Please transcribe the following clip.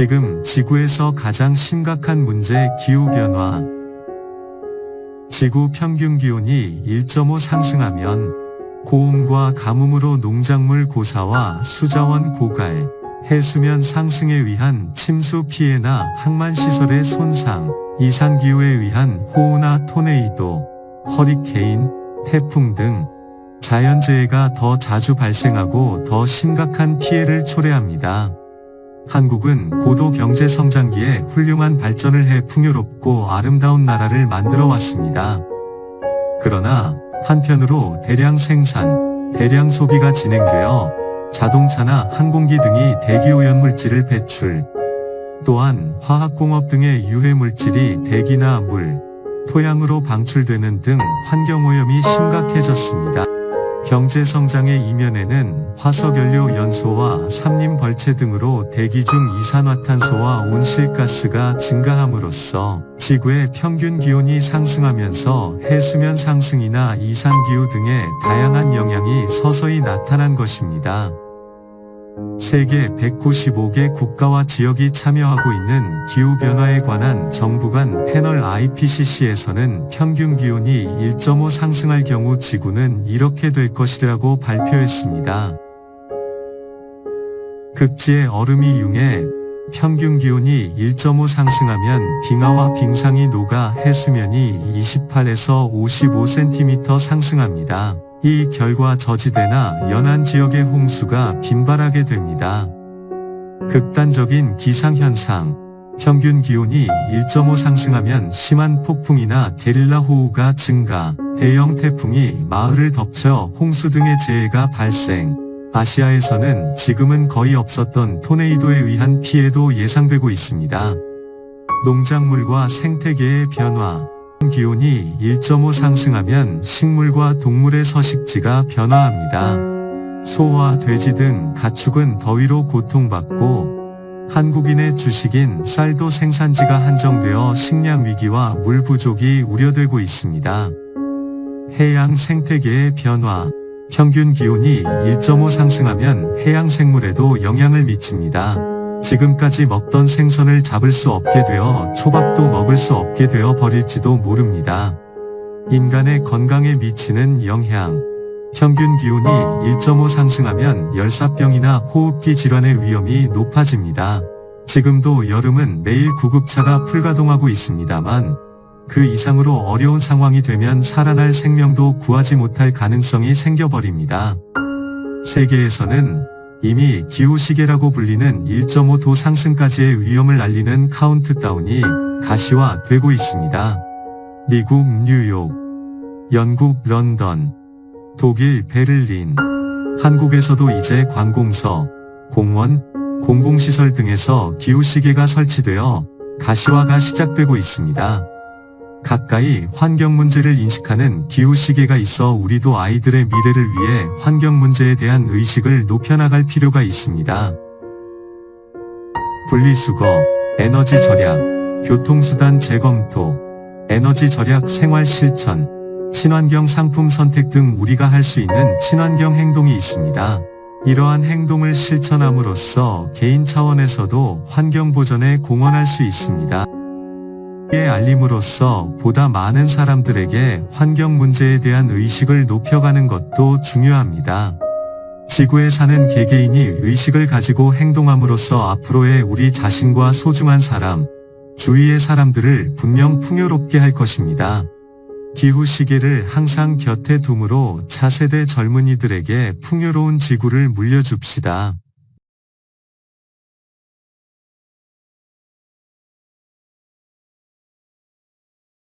지금 지구에서 가장 심각한 문제 기후변화. 지구 평균 기온이 1.5 상승하면 고온과 가뭄으로 농작물 고사와 수자원 고갈, 해수면 상승에 의한 침수 피해나 항만시설의 손상, 이상기후에 의한 호우나 토네이도, 허리케인, 태풍 등 자연재해가 더 자주 발생하고 더 심각한 피해를 초래합니다. 한국은 고도 경제 성장기에 훌륭한 발전을 해 풍요롭고 아름다운 나라를 만들어 왔습니다. 그러나 한편으로 대량 생산, 대량 소비가 진행되어 자동차나 항공기 등이 대기오염 물질을 배출, 또한 화학공업 등의 유해 물질이 대기나 물, 토양으로 방출되는 등 환경오염이 심각해졌습니다. 경제 성장의 이면에는 화석연료 연소와 삼림 벌채 등으로 대기 중 이산화탄소와 온실가스가 증가함으로써 지구의 평균 기온이 상승하면서 해수면 상승이나 이상기후 등의 다양한 영향이 서서히 나타난 것입니다. 세계 195개 국가와 지역이 참여하고 있는 기후변화에 관한 정부 간 패널 IPCC에서는 평균 기온이 1.5 상승할 경우 지구는 이렇게 될 것이라고 발표했습니다. 극지의 얼음이 융해 평균 기온이 1.5 상승하면 빙하와 빙상이 녹아 해수면이 28에서 55cm 상승합니다. 이 결과 저지대나 연안 지역의 홍수가 빈발하게 됩니다. 극단적인 기상현상, 평균 기온이 1.5 상승하면 심한 폭풍이나 게릴라 호우가 증가, 대형 태풍이 마을을 덮쳐 홍수 등의 재해가 발생, 아시아에서는 지금은 거의 없었던 토네이도에 의한 피해도 예상되고 있습니다. 농작물과 생태계의 변화, 기온이 1.5 상승하면 식물과 동물의 서식지가 변화합니다. 소와 돼지 등 가축은 더위로 고통받고 한국인의 주식인 쌀도 생산지가 한정되어 식량 위기와 물 부족이 우려되고 있습니다. 해양 생태계의 변화 평균 기온이 1.5 상승하면 해양 생물에도 영향을 미칩니다. 지금까지 먹던 생선을 잡을 수 없게 되어 초밥도 먹을 수 없게 되어 버릴지도 모릅니다. 인간의 건강에 미치는 영향. 평균 기온이 1.5 상승하면 열사병이나 호흡기 질환의 위험이 높아집니다. 지금도 여름은 매일 구급차가 불가동하고 있습니다만 그 이상으로 어려운 상황이 되면 살아날 생명도 구하지 못할 가능성이 생겨버립니다. 세계에서는 이미 기후시계라고 불리는 1.5도 상승까지의 위험을 알리는 카운트다운이 가시화되고 있습니다. 미국 뉴욕, 영국 런던, 독일 베를린, 한국에서도 이제 관공서, 공원, 공공시설 등에서 기후시계가 설치되어 가시화가 시작되고 있습니다. 가까이 환경 문제를 인식하는 기후 시계가 있어 우리도 아이들의 미래를 위해 환경 문제에 대한 의식을 높여나갈 필요가 있습니다. 분리수거, 에너지 절약, 교통수단 재검토, 에너지 절약 생활 실천, 친환경 상품 선택 등 우리가 할 수 있는 친환경 행동이 있습니다. 이러한 행동을 실천함으로써 개인 차원에서도 환경 보전에 공헌할 수 있습니다. 의 알림으로써 보다 많은 사람들에게 환경 문제에 대한 의식을 높여가는 것도 중요합니다. 지구에 사는 개개인이 의식을 가지고 행동함으로써 앞으로의 우리 자신과 소중한 사람, 주위의 사람들을 분명 풍요롭게 할 것입니다. 기후 시계를 항상 곁에 둠으로 차세대 젊은이들에게 풍요로운 지구를 물려줍시다.